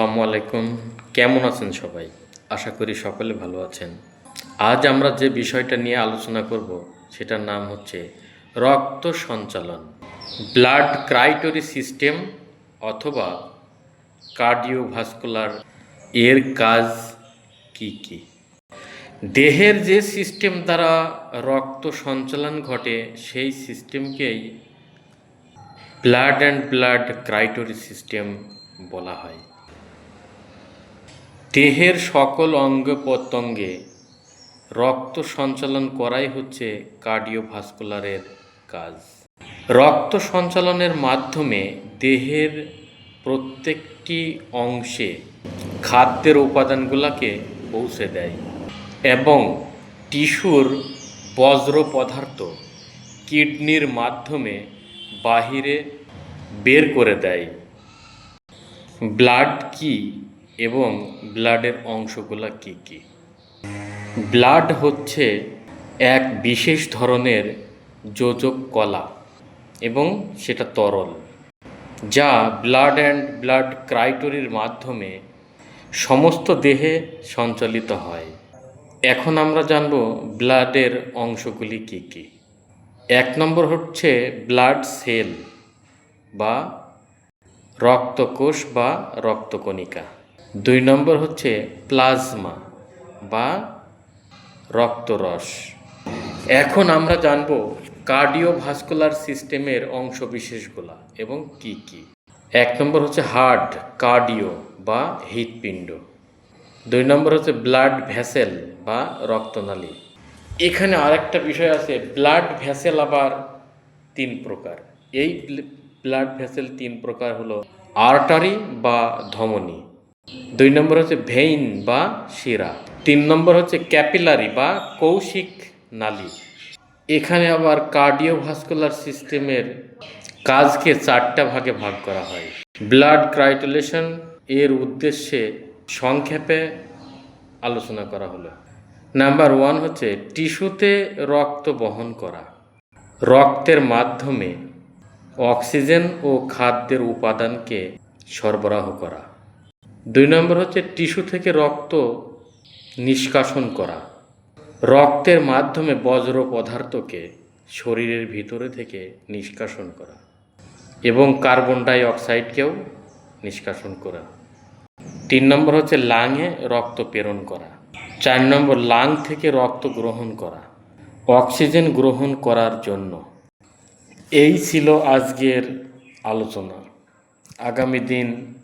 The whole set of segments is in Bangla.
আসসালামু আলাইকুম। কেমন আছেন সবাই? আশা করি সকলে ভালো আছেন। আজ আমরা যে বিষয়টা নিয়ে আলোচনা করব, সেটার নাম হচ্ছে রক্ত সঞ্চালন। ব্লাড ক্রাইটরি সিস্টেম অথবা কার্ডিওভাস্কুলার এর কাজ কি কি? দেহের যে সিস্টেম দ্বারা রক্ত সঞ্চালন ঘটে, সেই সিস্টেমকেই blood and blood circulatory system বলা হয়। দেহের সকল অঙ্গ প্রত্যঙ্গে রক্ত সঞ্চালন করাই হচ্ছে কার্ডিওভাস্কুলারের কাজ। রক্ত সঞ্চালনের মাধ্যমে দেহের প্রত্যেকটি অংশে খাদ্যের উপাদানগুলোকে পৌঁছে দেয় এবং টিস্যুর বজ্র পদার্থ কিডনির মাধ্যমে বাহিরে বের করে দেয়। ব্লাড কি এবং ব্লাডের অংশগুলো কি কি? ব্লাড হচ্ছে এক বিশেষ ধরনের যোজক কলা এবং সেটা তরল, যা ব্লাড অ্যান্ড ব্লাড ক্রাইটরির মাধ্যমে সমস্ত দেহে সঞ্চালিত হয়। এখন আমরা জানব ব্লাডের অংশগুলি কি কি। এক নম্বর হচ্ছে ব্লাড সেল বা রক্তকোষ বা রক্তকণিকা। দুই নম্বর হচ্ছে প্লাজমা বা রক্তরস। এখন আমরা জানব কার্ডিওভাস্কুলার সিস্টেমের অংশ বিশেষগুলা এবং কি কি। এক নম্বর হচ্ছে হার্ট, কার্ডিও বা হৃৎপিণ্ড। দুই নম্বর হচ্ছে ব্লাড ভ্যাসেল বা রক্তনালী। এখানে আরেকটা বিষয় আছে, ব্লাড ভ্যাসেল আবার তিন প্রকার। এই ব্লাড ভ্যাসেল তিন প্রকার হলো আর্টারি বা ধমনী। দুই নম্বর হচ্ছে ভেইন বা শিরা। তিন নম্বর হচ্ছে ক্যাপিলারি বা কৌশিক নালী। এখানে আবার কার্ডিওভাস্কুলার সিস্টেমের কাজকে চারটা ভাগে ভাগ করা হয়। ব্লাড ক্রাইটুলেশন এর উদ্দেশ্যে সংক্ষেপে আলোচনা করা হলো। নাম্বার ওয়ান হচ্ছে টিস্যুতে রক্ত বহন করা। রক্তের মাধ্যমে অক্সিজেন ও খাদ্যের উপাদানকে সরবরাহ করা। দুই নম্বর হচ্ছে টিস্যু থেকে রক্ত নিষ্কাশন করা। রক্তের মাধ্যমে বজ্র পদার্থকে শরীরের ভিতরে থেকে নিষ্কাশন করা এবং কার্বন ডাই অক্সাইডকেও নিষ্কাশন করা। তিন নম্বর হচ্ছে লাংয়ে রক্ত প্রেরণ করা। চার নম্বর, লাং থেকে রক্ত গ্রহণ করা। অক্সিজেন গ্রহণ করার জন্য। এই ছিল আজকের আলোচনা। আগামী দিন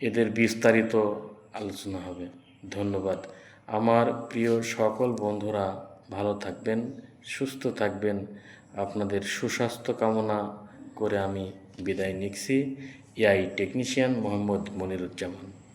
এদের বিস্তারিত আলোচনা হবে। ধন্যবাদ। আমার প্রিয় সকল বন্ধুরা, ভালো থাকবেন, সুস্থ থাকবেন। আপনাদের সুস্বাস্থ্য কামনা করে আমি বিদায় নিচ্ছি। AI technician Mohammad Moniruzzaman.